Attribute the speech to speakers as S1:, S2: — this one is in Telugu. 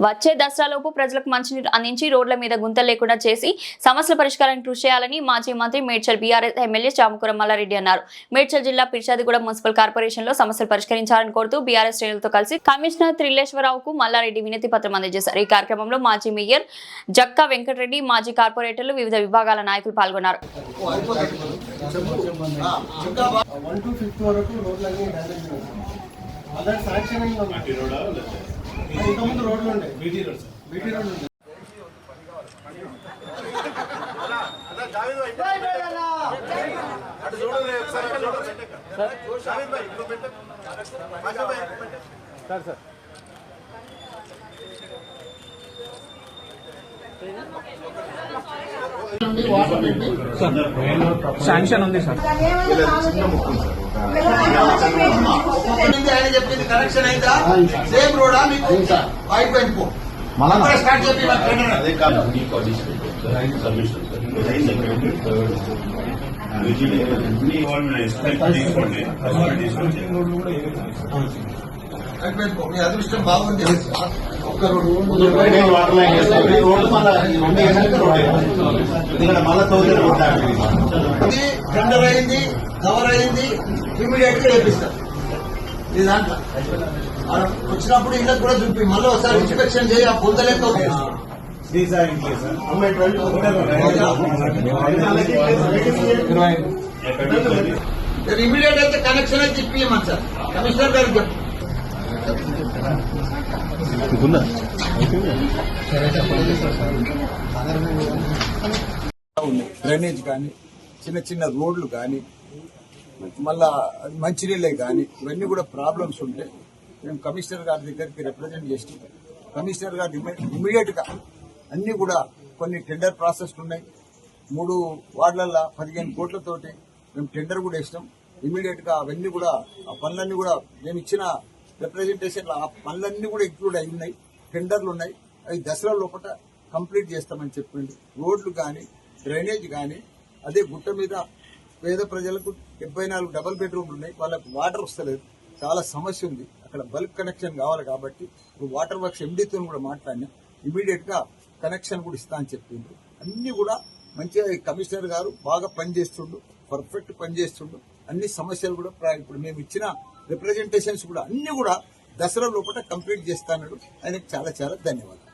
S1: వచ్చే దసరాలోపు ప్రజలకు మంచినీరు అందించి రోడ్ల మీద గుంతలు లేకుండా చేసి సమస్యల పరిష్కారానికి కృషి చేయాలని మాజీ మంత్రి మేడ్చల్ బీఆర్ఎస్ ఎమ్మెల్యే చామకూర మల్లారెడ్డి అన్నారు మేడ్చల్ జిల్లా పిర్చాదిగూడ మున్సిపల్ కార్పొరేషన్లో సమస్యలు పరిష్కరించాలని కోరుతూ బీఆర్ఎస్ శ్రేణులతో కలిసి కమిషనర్ త్రిలేశ్వరరావుకు మల్లారెడ్డి వినతి పత్రం అందజేశారు ఈ కార్యక్రమంలో మాజీ మేయర్ జక్కా వెంకటరెడ్డి మాజీ కార్పొరేటర్లు వివిధ విభాగాల నాయకులు పాల్గొన్నారు
S2: వరకు ఇంతకుముందు రోడ్లు ఉండే. బీటీ రోడ్ బీటీ రోడ్ ఉంది
S3: శాంక్షన్ ఉంది సార్.
S4: ఆయన చెప్పింది కనెక్షన్ అయిందా సేమ్ రోడా మీకు పాయింట్ స్టార్ట్ చెప్పి
S5: అదే కాదు సబ్మిషన్
S4: మీ అదృష్టం బాగుంది
S5: వాటర్ లైన్ చేస్తాం. ఈ రోడ్డు మళ్ళీ రెండు వేసాక రోడ్ ఎందుకంటే మళ్ళీ రోడ్
S4: ఇది. టెండర్ అయింది కవర్ అయింది ఇమీడియట్గా వేపిస్తారు ఈ దాంట్లో వచ్చినప్పుడు ఇళ్ళకి కూడా చూపి మళ్ళీ ఒకసారి ఇన్స్పెక్షన్ చేయి ఆ పొందలేక ఇమీడియట్ అయితే కనెక్షన్ అయితే ఇప్పియమని సార్. కమిషనర్ గారికి చెప్పు.
S6: డ్రైనేజ్ కానీ చిన్న చిన్న రోడ్లు కానీ మళ్ళా మంచినీళ్ళే కానీ ఇవన్నీ కూడా ప్రాబ్లమ్స్ ఉంటే మేము కమిషనర్ గారి దగ్గరికి రిప్రజెంట్ చేసి కమిషనర్ గారు ఇమ్మీడియట్గా అన్ని కూడా కొన్ని టెండర్ ప్రాసెస్ ఉన్నాయి. మూడు వార్డులలో పదిహేను కోట్లతోటి మేము టెండర్ కూడా ఇస్తాం ఇమ్మీడియట్గా అవన్నీ కూడా ఆ పనులన్నీ కూడా మేము ఇచ్చిన రిప్రజెంటేషన్ ఆ పనులన్నీ కూడా ఇంక్లూడ్ అయి ఉన్నాయి. టెండర్లు ఉన్నాయి. అవి దసరా లోపల కంప్లీట్ చేస్తామని చెప్పింది రోడ్లు కానీ డ్రైనేజ్ కానీ అదే గుట్ట మీద పేద ప్రజలకు డెబ్బై నాలుగు డబల్ బెడ్రూమ్లు ఉన్నాయి. వాళ్ళకి వాటర్ వస్తలేదు. చాలా సమస్య ఉంది. అక్కడ బల్క్ కనెక్షన్ కావాలి కాబట్టి వాటర్ వర్క్స్ ఎండితో కూడా మాట్లాడినా. ఇమీడియట్గా కనెక్షన్ కూడా ఇస్తా అని చెప్పిండ్రు అన్ని కూడా మంచిగా కమిషనర్ గారు బాగా పనిచేస్తుండు. పర్ఫెక్ట్ పనిచేస్తుండు. అన్ని సమస్యలు కూడా ఇప్పుడు మేము ఇచ్చిన రిప్రజెంటేషన్స్ కూడా అన్ని కూడా దసరా లోపల కంప్లీట్ చేస్తాడు ఆయనకు చాలా చాలా ధన్యవాదాలు.